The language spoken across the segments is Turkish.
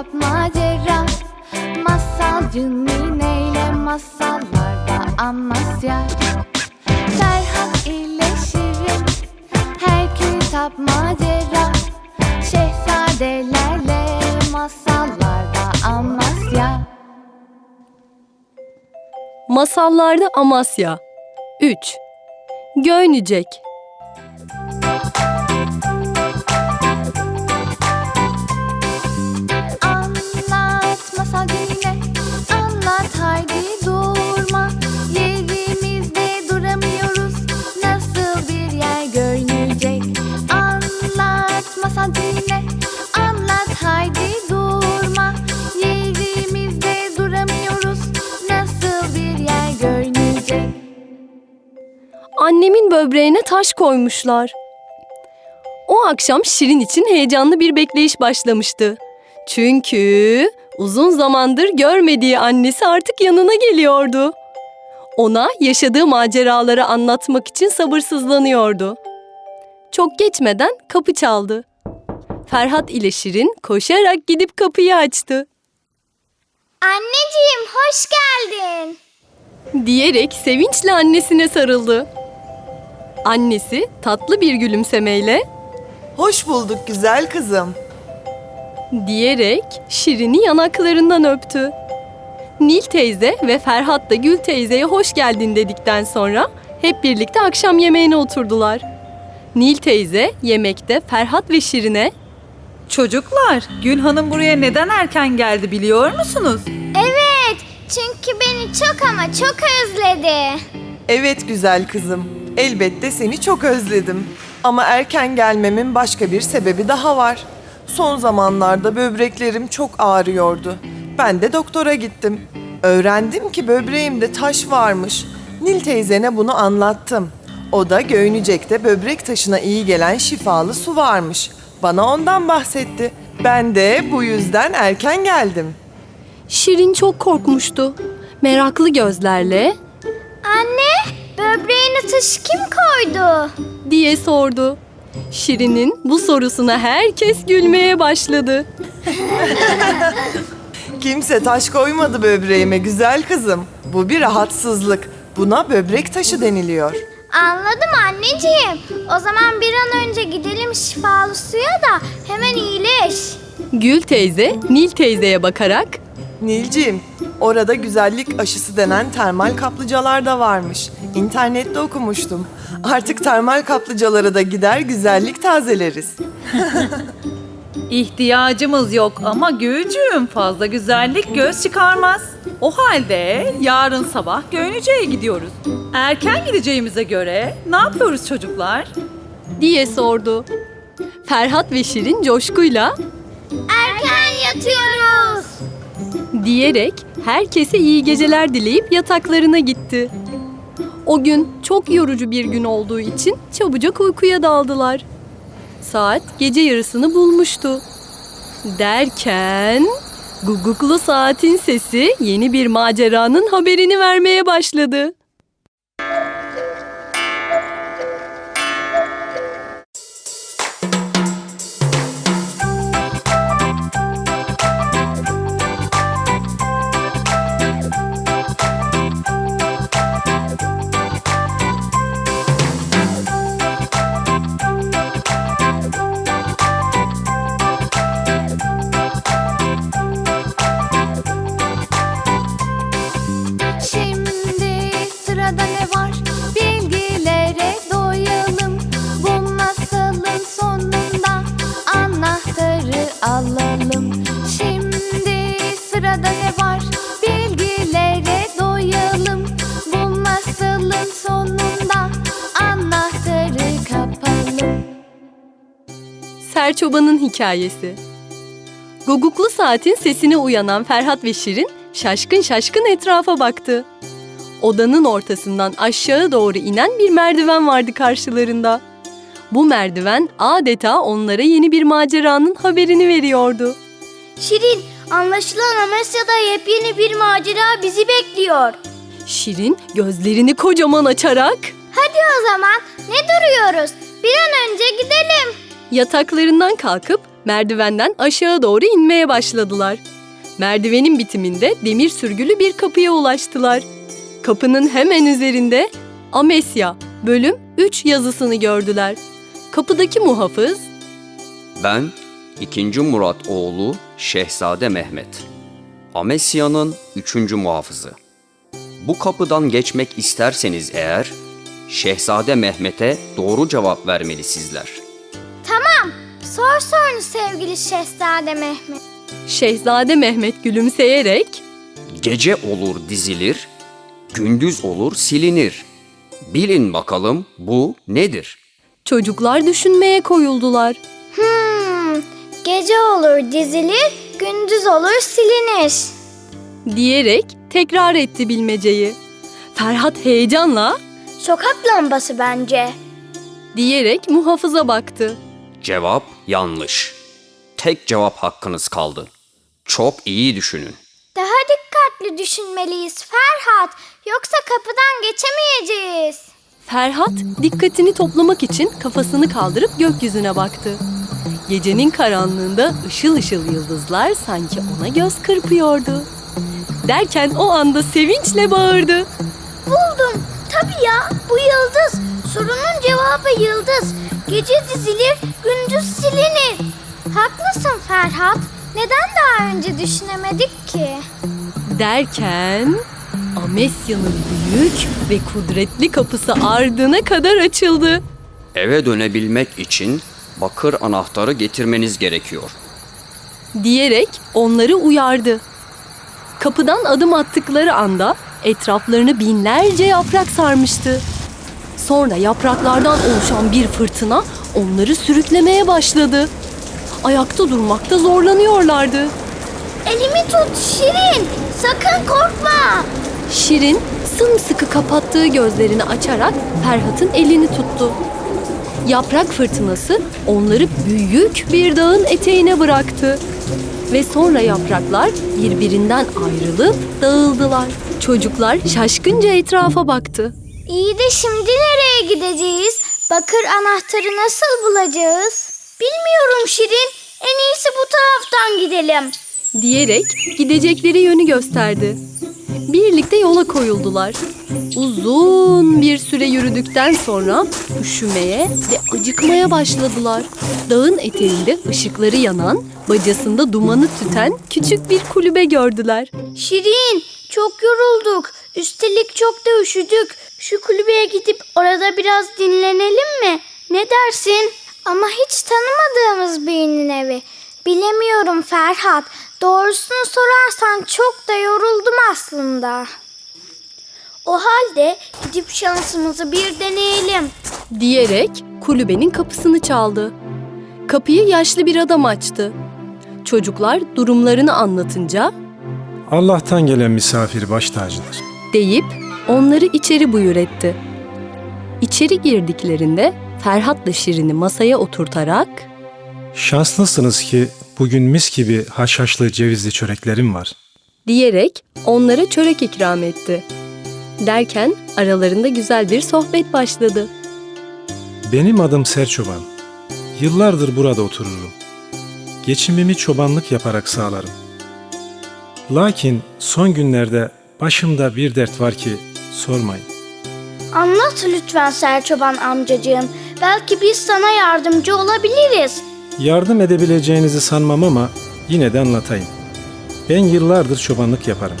kitap macera Masalcı nineyle masallarda Amasya Ferhat ile Şirin Her kitap macera. Şehzadelerle masallarda Amasya Masallarda Amasya. 3. Göynücek Böbreğine taş koymuşlar. O akşam Şirin için heyecanlı bir bekleyiş başlamıştı. Çünkü uzun zamandır görmediği annesi artık yanına geliyordu. Ona yaşadığı maceraları anlatmak için sabırsızlanıyordu. Çok geçmeden kapı çaldı. Ferhat ile Şirin koşarak gidip kapıyı açtı. Anneciğim hoş geldin diyerek sevinçle annesine sarıldı. Annesi tatlı bir gülümsemeyle Hoş bulduk güzel kızım. diyerek Şirin'i yanaklarından öptü. Nil teyze ve Ferhat da Gül teyzeye hoş geldin dedikten sonra hep birlikte akşam yemeğine oturdular. Nil teyze yemekte Ferhat ve Şirin'e Çocuklar, Gül Hanım buraya neden erken geldi biliyor musunuz? Evet çünkü beni çok ama çok özledi Evet güzel kızım. Elbette seni çok özledim. Ama erken gelmemin başka bir sebebi daha var. Son zamanlarda böbreklerim çok ağrıyordu. Ben de doktora gittim. Öğrendim ki böbreğimde taş varmış. Nil teyzene bunu anlattım. O da Göynücek'te böbrek taşına iyi gelen şifalı su varmış. Bana ondan bahsetti. Ben de bu yüzden erken geldim. Şirin çok korkmuştu. Meraklı gözlerle Anne, böbreğine taş kim koydu? diye sordu. Şirin'in bu sorusuna herkes gülmeye başladı. Kimse taş koymadı böbreğime güzel kızım. Bu bir rahatsızlık. Buna böbrek taşı deniliyor. Anladım anneciğim. O zaman bir an önce gidelim şifalı suya da hemen iyileş. Gül teyze Nil teyzeye bakarak Nilciğim, orada güzellik aşısı denen termal kaplıcalar da varmış. İnternette okumuştum. Artık termal kaplıcalara da gider güzellik tazeleriz. İhtiyacımız yok ama Gülcüğüm fazla güzellik göz çıkarmaz. O halde yarın sabah Göynüce'ye gidiyoruz. Erken gideceğimize göre ne yapıyoruz çocuklar? diye sordu. Ferhat ve Şirin coşkuyla Erken yatıyoruz. Diyerek herkese iyi geceler dileyip yataklarına gitti. O gün çok yorucu bir gün olduğu için çabucak uykuya daldılar. Saat gece yarısını bulmuştu. Derken guguklu saatin sesi yeni bir maceranın haberini vermeye başladı. Serçoban'ın hikayesi. Guguklu saatin sesine uyanan Ferhat ve Şirin şaşkın şaşkın etrafa baktı. Odanın ortasından aşağı doğru inen bir merdiven vardı karşılarında. Bu merdiven adeta onlara yeni bir maceranın haberini veriyordu. Şirin, anlaşılan Amasya'da yepyeni bir macera bizi bekliyor. Şirin gözlerini kocaman açarak Hadi o zaman ne duruyoruz? Bir an önce gidelim. Yataklarından kalkıp Merdivenden aşağı doğru inmeye başladılar. Merdivenin bitiminde demir sürgülü bir kapıya ulaştılar. Kapının hemen üzerinde Amesya bölüm 3 yazısını gördüler. Kapıdaki muhafız Ben 2. Murat oğlu Şehzade Mehmet. Amesya'nın 3. muhafızı. Bu kapıdan geçmek isterseniz eğer Şehzade Mehmet'e doğru cevap vermeli sizler. Sor sorunu sevgili Şehzade Mehmet. Şehzade Mehmet gülümseyerek Gece olur dizilir, gündüz olur silinir. Bilin bakalım bu nedir? çocuklar düşünmeye koyuldular. Hmm, gece olur dizilir, gündüz olur silinir. diyerek tekrar etti bilmeceyi. Ferhat heyecanla Sokak lambası bence. diyerek muhafıza baktı. Cevap yanlış. Tek cevap hakkınız kaldı. Çok iyi düşünün. Daha dikkatli düşünmeliyiz Ferhat. Yoksa kapıdan geçemeyeceğiz. Ferhat dikkatini toplamak için kafasını kaldırıp gökyüzüne baktı. Gecenin karanlığında ışıl ışıl yıldızlar sanki ona göz kırpıyordu. Derken o anda sevinçle bağırdı. Buldum. Tabii ya bu yıldız. Sorunun cevabı yıldız. Gece dizilir, gündüz silinir. Haklısın Ferhat. Neden daha önce düşünemedik ki? Derken Amesya'nın büyük ve kudretli kapısı ardına kadar açıldı. Eve dönebilmek için bakır anahtarı getirmeniz gerekiyor. diyerek onları uyardı. Kapıdan adım attıkları anda etraflarını binlerce yaprak sarmıştı. Sonra yapraklardan oluşan bir fırtına onları sürüklemeye başladı. Ayakta durmakta zorlanıyorlardı. Elimi tut Şirin. Sakın korkma. Şirin sımsıkı kapattığı gözlerini açarak Ferhat'ın elini tuttu. Yaprak fırtınası onları büyük bir dağın eteğine bıraktı. Ve sonra yapraklar birbirinden ayrılıp dağıldılar. Çocuklar şaşkınca etrafa baktı. İyi de şimdi nereye gideceğiz? Bakır anahtarı nasıl bulacağız? Bilmiyorum Şirin. En iyisi bu taraftan gidelim. diyerek gidecekleri yönü gösterdi. Birlikte yola koyuldular. Uzun bir süre yürüdükten sonra üşümeye ve acıkmaya başladılar. Dağın eteğinde ışıkları yanan, bacasında dumanı tüten küçük bir kulübe gördüler. Şirin, çok yorulduk. Üstelik çok da üşüdük. Şu kulübeye gidip orada biraz dinlenelim mi? Ne dersin? Ama hiç tanımadığımız birinin evi. Bilemiyorum Ferhat. Doğrusunu sorarsan çok da yoruldum aslında. O halde gidip şansımızı bir deneyelim. diyerek kulübenin kapısını çaldı. Kapıyı yaşlı bir adam açtı. Çocuklar durumlarını anlatınca Allah'tan gelen misafir baş tacıdır. deyip onları içeri buyur etti. İçeri girdiklerinde Ferhat'la Şirin'i masaya oturtarak Şanslısınız ki bugün mis gibi haşhaşlı cevizli çöreklerim var. diyerek onlara çörek ikram etti. Derken aralarında güzel bir sohbet başladı. Benim adım Serçoban. Yıllardır burada otururum. Geçimimi çobanlık yaparak sağlarım. Lakin son günlerde başımda bir dert var ki sormayın. Anlat lütfen Serçoban amcacığım. Belki biz sana yardımcı olabiliriz. Yardım edebileceğinizi sanmam ama yine de anlatayım. Ben yıllardır çobanlık yaparım.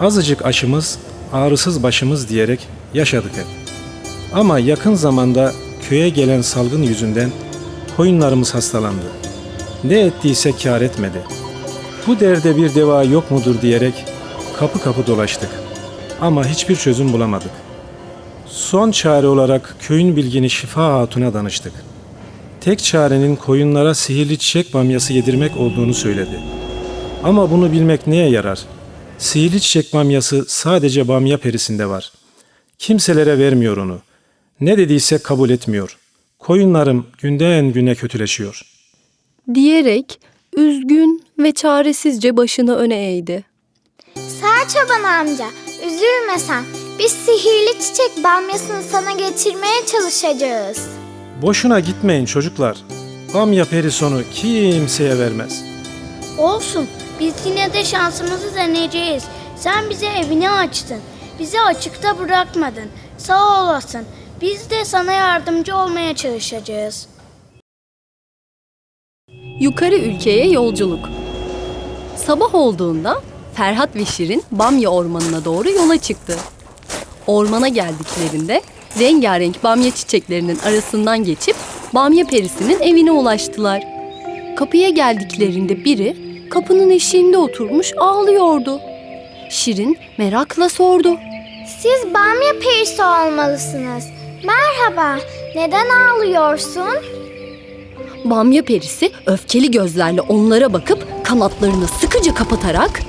Azıcık aşımız, ağrısız başımız diyerek yaşadık hep. Ama yakın zamanda köye gelen salgın yüzünden koyunlarımız hastalandı. Ne ettiyse kâr etmedi. Bu derde bir deva yok mudur diyerek kapı kapı dolaştık. Ama hiçbir çözüm bulamadık. Son çare olarak köyün bilgini Şifa Hatun'a danıştık tek çarenin koyunlara sihirli çiçek bamyası yedirmek olduğunu söyledi. Ama bunu bilmek neye yarar? Sihirli çiçek bamyası sadece bamya perisinde var. Kimselere vermiyor onu. Ne dediyse kabul etmiyor. Koyunlarım günden güne kötüleşiyor. Diyerek üzgün ve çaresizce başını öne eğdi. Serçoban amca, üzülme sen. Biz sihirli çiçek bamyasını sana getirmeye çalışacağız. Boşuna gitmeyin çocuklar. Bamya perisonu kimseye vermez. Olsun. Biz yine de şansımızı deneyeceğiz. Sen bize evini açtın. Bizi açıkta bırakmadın. Sağ olasın. Biz de sana yardımcı olmaya çalışacağız. Yukarı ülkeye yolculuk. Sabah olduğunda Ferhat ve Şirin Bamya Ormanı'na doğru yola çıktı. Ormana geldiklerinde rengarenk bamya çiçeklerinin arasından geçip Bamya Perisi'nin evine ulaştılar. Kapıya geldiklerinde biri kapının eşiğinde oturmuş ağlıyordu. Şirin merakla sordu. Siz Bamya perisi olmalısınız. Merhaba. Neden ağlıyorsun? Bamya Perisi öfkeli gözlerle onlara bakıp kanatlarını sıkıca kapatarak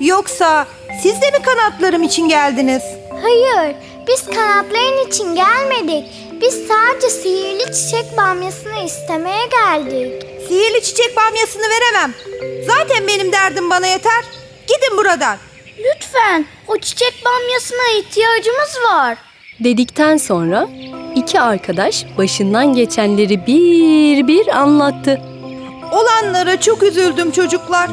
Yoksa siz de mi kanatlarım için geldiniz? Hayır, biz kanatların için gelmedik. Biz sadece sihirli çiçek bamyasını istemeye geldik. Sihirli çiçek bamyasını veremem. Zaten benim derdim bana yeter. Gidin buradan. Lütfen, o çiçek bamyasına ihtiyacımız var. Dedikten sonra iki arkadaş başından geçenleri bir bir anlattı. Olanlara çok üzüldüm çocuklar.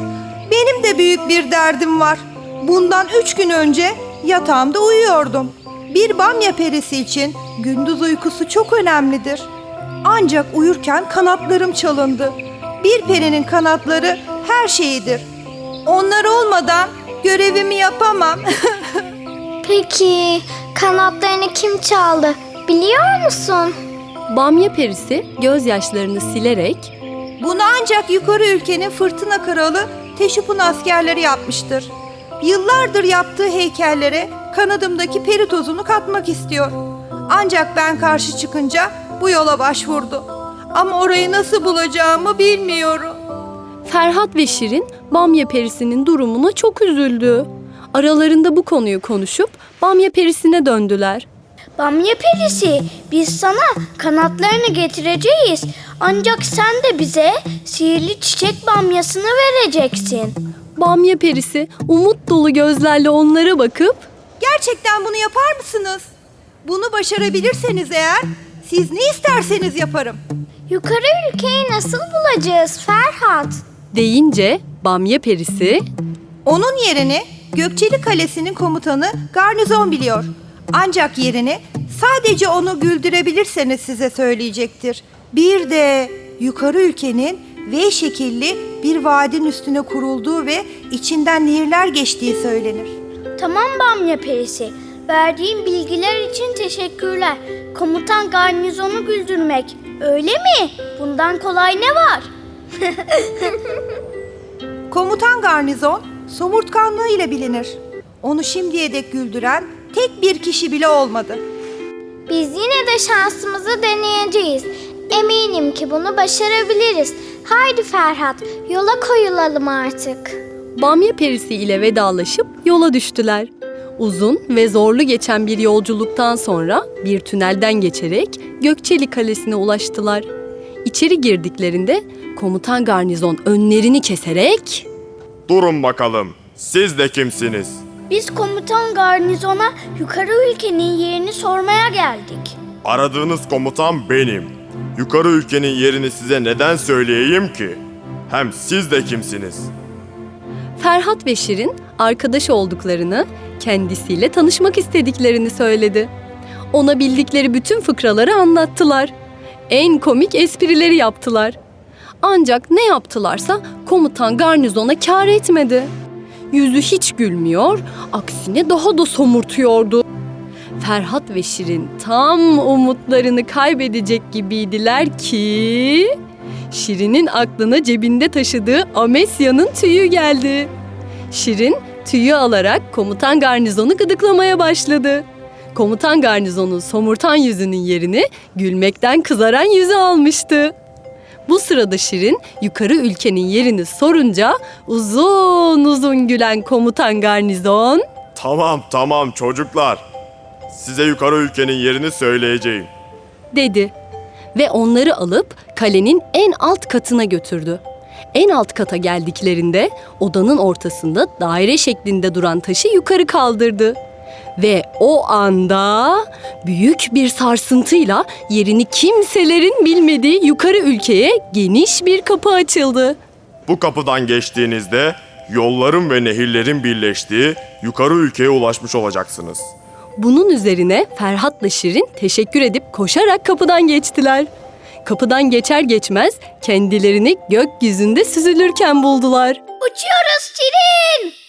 Benim de büyük bir derdim var. Bundan üç gün önce yatağımda uyuyordum. Bir bamya perisi için gündüz uykusu çok önemlidir. Ancak uyurken kanatlarım çalındı. Bir perinin kanatları her şeyidir. Onlar olmadan görevimi yapamam. Peki, kanatlarını kim çaldı? Biliyor musun? Bamya Perisi gözyaşlarını silerek Bunu ancak yukarı ülkenin fırtına kralı Teşup'un askerleri yapmıştır. Yıllardır yaptığı heykellere kanadımdaki peri tozunu katmak istiyor. Ancak ben karşı çıkınca bu yola başvurdu. Ama orayı nasıl bulacağımı bilmiyorum. Ferhat ve Şirin Bamya Perisi'nin durumuna çok üzüldü. Aralarında bu konuyu konuşup Bamya Perisi'ne döndüler. Bamya perisi, biz sana kanatlarını getireceğiz. Ancak sen de bize sihirli çiçek bamyasını vereceksin. Bamya Perisi umut dolu gözlerle onlara bakıp Gerçekten bunu yapar mısınız? Bunu başarabilirseniz eğer siz ne isterseniz yaparım. Yukarı ülkeyi nasıl bulacağız Ferhat? deyince Bamya Perisi Onun yerini Gökçeli Kalesi'nin komutanı Garnizon biliyor. Ancak yerini sadece onu güldürebilirseniz size söyleyecektir. Bir de yukarı ülkenin V şekilli bir vadinin üstüne kurulduğu ve içinden nehirler geçtiği söylenir. Tamam Bamya perisi. Verdiğin bilgiler için teşekkürler. Komutan garnizonu güldürmek. Öyle mi? Bundan kolay ne var? Komutan Garnizon somurtkanlığı ile bilinir. Onu şimdiye dek güldüren tek bir kişi bile olmadı. Biz yine de şansımızı deneyeceğiz. Eminim ki bunu başarabiliriz. Haydi Ferhat, yola koyulalım artık. Bamya Perisi ile vedalaşıp yola düştüler. Uzun ve zorlu geçen bir yolculuktan sonra bir tünelden geçerek Gökçeli Kalesi'ne ulaştılar. İçeri girdiklerinde komutan garnizon önlerini keserek Durun bakalım. Siz de kimsiniz? Biz komutan garnizona yukarı ülkenin yerini sormaya geldik. Aradığınız komutan benim. Yukarı ülkenin yerini size neden söyleyeyim ki? Hem siz de kimsiniz? Ferhat ve Şirin arkadaş olduklarını, kendisiyle tanışmak istediklerini söyledi. Ona bildikleri bütün fıkraları anlattılar. En komik esprileri yaptılar. Ancak ne yaptılarsa komutan garnizona kâr etmedi. Yüzü hiç gülmüyor, aksine daha da somurtuyordu. Ferhat ve Şirin tam umutlarını kaybedecek gibiydiler ki... Şirin'in aklına cebinde taşıdığı Amesya'nın tüyü geldi. Şirin tüyü alarak komutan garnizonu gıdıklamaya başladı. Komutan garnizonun somurtan yüzünün yerini gülmekten kızaran yüzü almıştı. Bu sırada Şirin yukarı ülkenin yerini sorunca uzun uzun gülen komutan garnizon Tamam tamam çocuklar. Size yukarı ülkenin yerini söyleyeceğim. dedi ve onları alıp kalenin en alt katına götürdü. En alt kata geldiklerinde odanın ortasında daire şeklinde duran taşı yukarı kaldırdı Ve o anda büyük bir sarsıntıyla yerini kimselerin bilmediği yukarı ülkeye geniş bir kapı açıldı. Bu kapıdan geçtiğinizde yolların ve nehirlerin birleştiği yukarı ülkeye ulaşmış olacaksınız. Bunun üzerine Ferhat'la Şirin teşekkür edip koşarak kapıdan geçtiler. Kapıdan geçer geçmez kendilerini gökyüzünde süzülürken buldular. Uçuyoruz Şirin.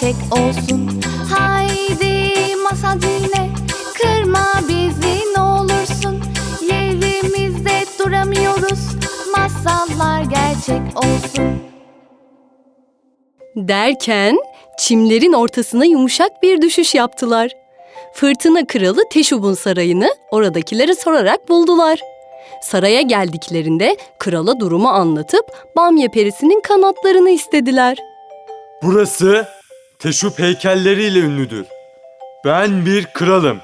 Gerçek olsun Haydi masal dinle Kırma bizi ne olursun Yerimizde duramıyoruz Masallar gerçek olsun Derken çimlerin ortasına yumuşak bir düşüş yaptılar. Fırtına kralı Teşub'un sarayını oradakilere sorarak buldular. Saraya geldiklerinde krala durumu anlatıp bamya perisinin kanatlarını istediler. Burası Teşup heykelleriyle ünlüdür. Ben bir kralım.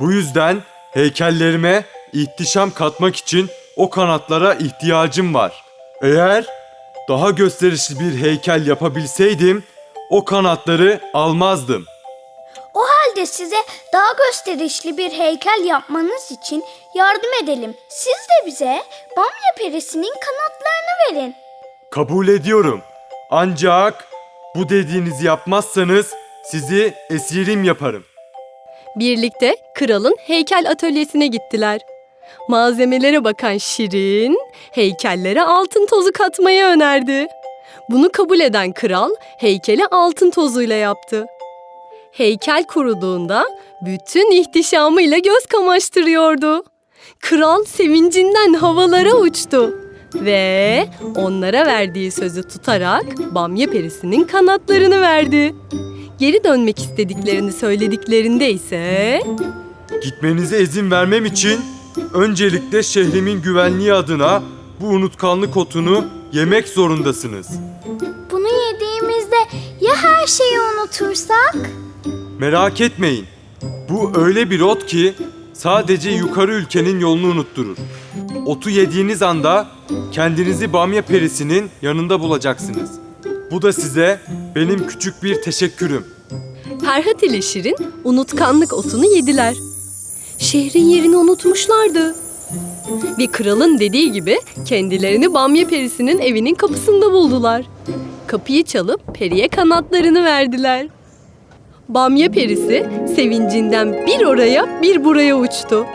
Bu yüzden heykellerime ihtişam katmak için o kanatlara ihtiyacım var. Eğer daha gösterişli bir heykel yapabilseydim o kanatları almazdım. O halde size daha gösterişli bir heykel yapmanız için yardım edelim. Siz de bize bamya perisinin kanatlarını verin. Kabul ediyorum. Ancak bu dediğinizi yapmazsanız sizi esirim yaparım. Birlikte kralın heykel atölyesine gittiler. Malzemelere bakan Şirin, heykellere altın tozu katmayı önerdi. Bunu kabul eden kral heykeli altın tozuyla yaptı. Heykel kuruduğunda bütün ihtişamıyla göz kamaştırıyordu. Kral sevincinden havalara uçtu ve onlara verdiği sözü tutarak bamya perisinin kanatlarını verdi. Geri dönmek istediklerini söylediklerinde ise Gitmenize izin vermem için öncelikle şehrimin güvenliği adına bu unutkanlık otunu yemek zorundasınız. Bunu yediğimizde ya her şeyi unutursak? Merak etmeyin. Bu öyle bir ot ki sadece yukarı ülkenin yolunu unutturur. Otu yediğiniz anda kendinizi bamya perisinin yanında bulacaksınız. Bu da size benim küçük bir teşekkürüm. Ferhat ile Şirin unutkanlık otunu yediler. Şehrin yerini unutmuşlardı. Ve kralın dediği gibi kendilerini Bamya Perisi'nin evinin kapısında buldular. Kapıyı çalıp periye kanatlarını verdiler. Bamya Perisi sevincinden bir oraya bir buraya uçtu.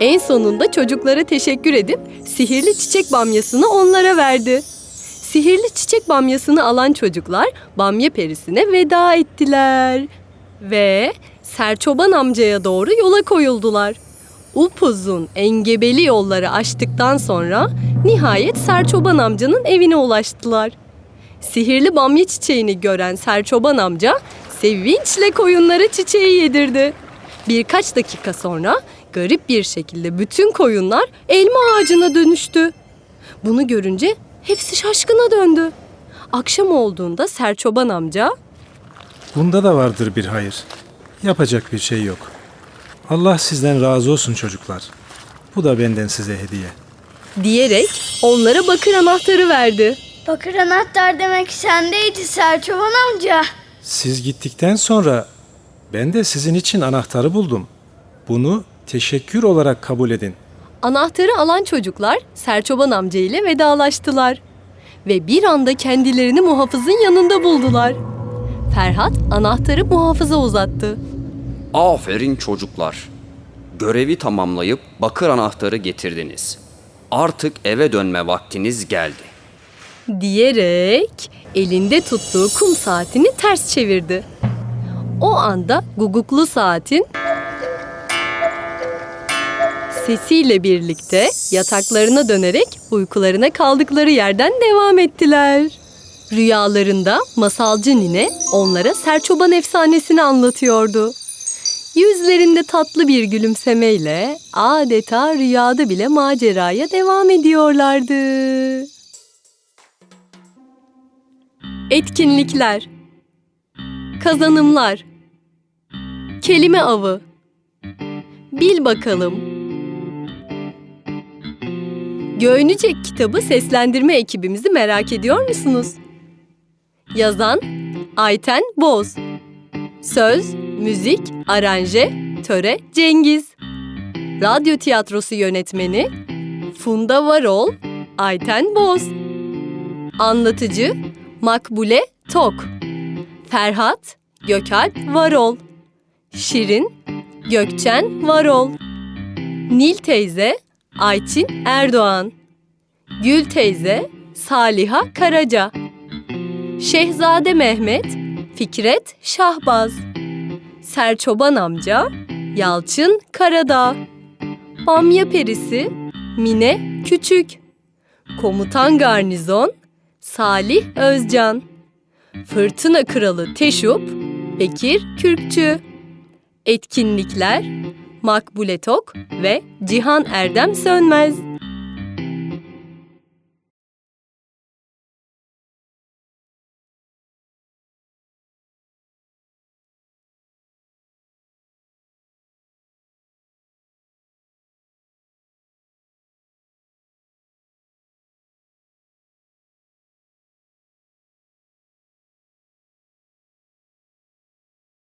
En sonunda çocuklara teşekkür edip sihirli çiçek bamyasını onlara verdi. Sihirli çiçek bamyasını alan çocuklar Bamya Perisi'ne veda ettiler. Ve Serçoban amcaya doğru yola koyuldular. Upuzun engebeli yolları aştıktan sonra nihayet Serçoban amcanın evine ulaştılar. Sihirli bamya çiçeğini gören Serçoban amca sevinçle koyunlara çiçeği yedirdi. Birkaç dakika sonra garip bir şekilde bütün koyunlar elma ağacına dönüştü. Bunu görünce hepsi şaşkına döndü. Akşam olduğunda Serçoban amca Bunda da vardır bir hayır. Yapacak bir şey yok. Allah sizden razı olsun çocuklar. Bu da benden size hediye. diyerek onlara bakır anahtarı verdi. Bakır anahtar demek sendeydi Serçoban amca. Siz gittikten sonra ben de sizin için anahtarı buldum. Bunu teşekkür olarak kabul edin. Anahtarı alan çocuklar Serçoban amca ile vedalaştılar. Ve bir anda kendilerini muhafızın yanında buldular. Ferhat anahtarı muhafıza uzattı. Aferin çocuklar. Görevi tamamlayıp bakır anahtarı getirdiniz. Artık eve dönme vaktiniz geldi. Diyerek elinde tuttuğu kum saatini ters çevirdi. O anda guguklu saatin sesiyle birlikte yataklarına dönerek uykularına kaldıkları yerden devam ettiler. Rüyalarında masalcı nine onlara Serçoban efsanesini anlatıyordu. Yüzlerinde tatlı bir gülümsemeyle adeta rüyada bile maceraya devam ediyorlardı. Etkinlikler. Kazanımlar. Kelime avı. Bil bakalım. Göğünecek kitabı seslendirme ekibimizi merak ediyor musunuz? Yazan Ayten Boz. Söz, müzik, aranje, töre Cengiz. Radyo tiyatrosu yönetmeni Funda Varol, Ayten Boz. Anlatıcı Makbule Tok. Ferhat Gökalp Varol. Şirin Gökçen Varol. Nil teyze Ayçin Erdoğan. Gül teyze Saliha Karaca. Şehzade Mehmet Fikret Şahbaz. Serçoban amca Yalçın Karadağ. Bamya perisi Mine Küçük. Komutan Garnizon Salih Özcan. Fırtına Kralı Teşup Bekir Kürkçü. Etkinlikler Makbule Tok ve Cihan Erdem Sönmez